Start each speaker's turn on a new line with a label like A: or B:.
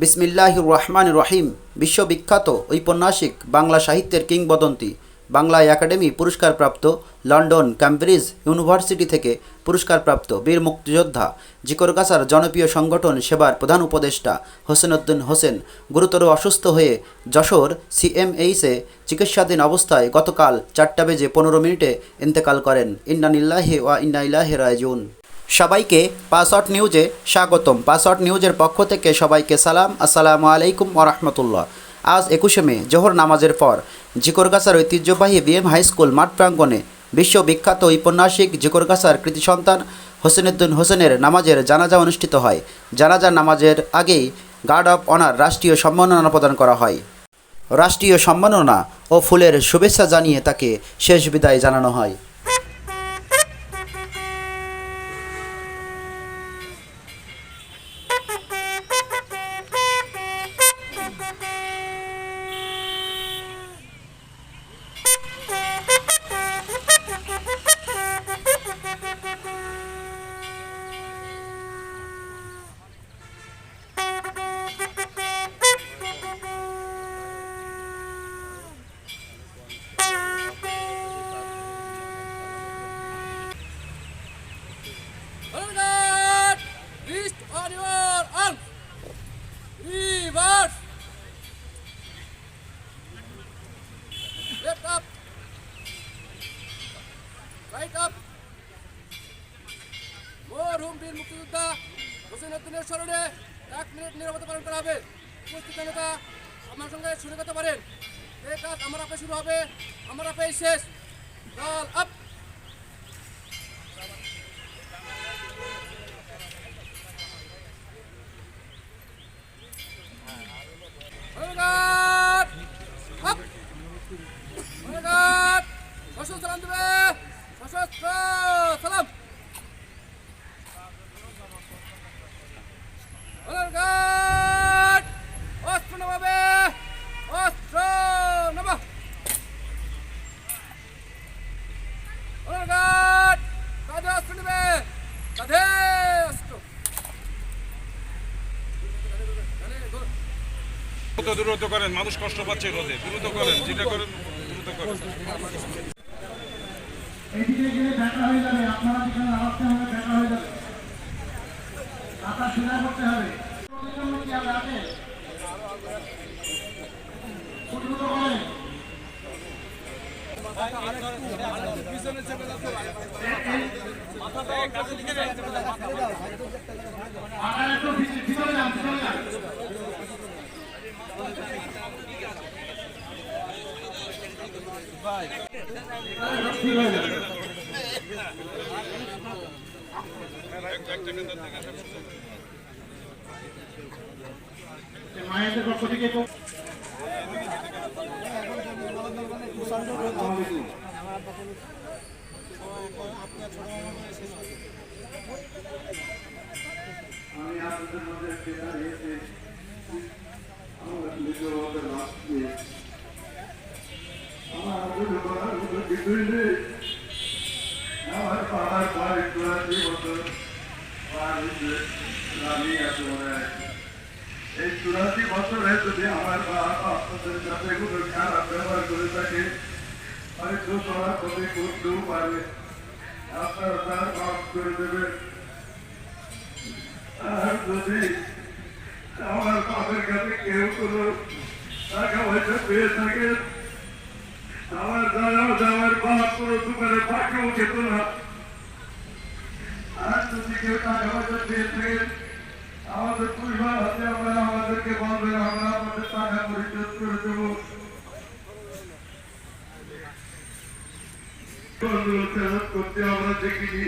A: বিসমিল্লাহ রহমান রহিম বিশ্ববিখ্যাত ঔপন্যাসিক বাংলা সাহিত্যের কিংবদন্তি, বাংলা একাডেমি পুরস্কারপ্রাপ্ত লন্ডন, ক্যামব্রিজ ইউনিভার্সিটি থেকে পুরস্কারপ্রাপ্ত বীর মুক্তিযোদ্ধা জিকরগাছার জনপ্রিয় সংগঠন সেবার প্রধান উপদেষ্টা হোসেনউদ্দিন হোসেন গুরুতর অসুস্থ হয়ে যশোর সিএমএইসে চিকিৎসাধীন অবস্থায় গতকাল চারটা বেজে পনেরো মিনিটে ইন্তেকাল করেন। ইন্নানিল্লাহি ওয়া ইন্না ইলাহি রাজিউন। সবাইকে পাসওয়ার্ড নিউজে স্বাগতম। পাসওয়ার্ড নিউজের পক্ষ থেকে সবাইকে সালাম। আসসালামু আলাইকুম ওরহমতুল্লাহ আজ একুশে মে, জোহর নামাজের পর জিকরগাছার ঐতিহ্যবাহী বিএম হাই স্কুল মাঠ প্রাঙ্গণে বিশ্ববিখ্যাত ঔপন্যাসিক জিকরগাছার কৃতি সন্তান হোসেনুদ্দিন হোসেনের নামাজের জানাজা অনুষ্ঠিত হয়। জানাজা নামাজের আগেই গার্ড অফ অনার রাষ্ট্রীয় সম্মাননা প্রদান করা হয়। রাষ্ট্রীয় সম্মাননা ও ফুলের শুভেচ্ছা জানিয়ে তাকে শেষ বিদায় জানানো হয়।
B: Right up. মরহুম বীর মুক্তিযোদ্ধা হোসেন উদ্দিনের স্মরণে এক মিনিট নিরাপত্তা পালন করা হবে। উপস্থিত আমার সঙ্গে করতে পারেন এই কাজ আমার আপে শুরু হবে, আমার শেষ। দল আপ।
C: দ্রুত দ্রুত করেন, মানুষ কষ্ট পাচ্ছে রোদে, দ্রুত করেন, যেটা করেন, দ্রুত করেন।
D: আপনারা আপনারা একটু ভিতরে যান ভিতরে যান হয়ে পক্ষ
E: আমি আপনাদের মধ্যে সেটা এসে আমার নিজের লাভ দিয়ে আমার আগুন করার মতো কিছুই নেই আমার বাবার বাড়ি চুরাশি বছর পার হয়েছে আমি এত এই চুরাশি বছরে যদি আমার বাবা আপনাদের সাথে কোনো খারাপ ব্যবহার করে থাকে হয়তো তারা কবি করতেও পারে আপনারা তার মাফ করে দেবেন আর যদি আমার বাপের কাছে কেউ কোনো টাকা পয়সা পেয়ে থাকে আমার দ্বারা যাওয়ার বাপ কোনো দোকানে পাকেও খেত না আর যদি কেউ টাকা আমাদের পরিবার হাতে আমরা আমাদেরকে বলবেন আমরা আমাদের টাকা পরিশোধ করে দেব। করতে আমরা দেখিনি।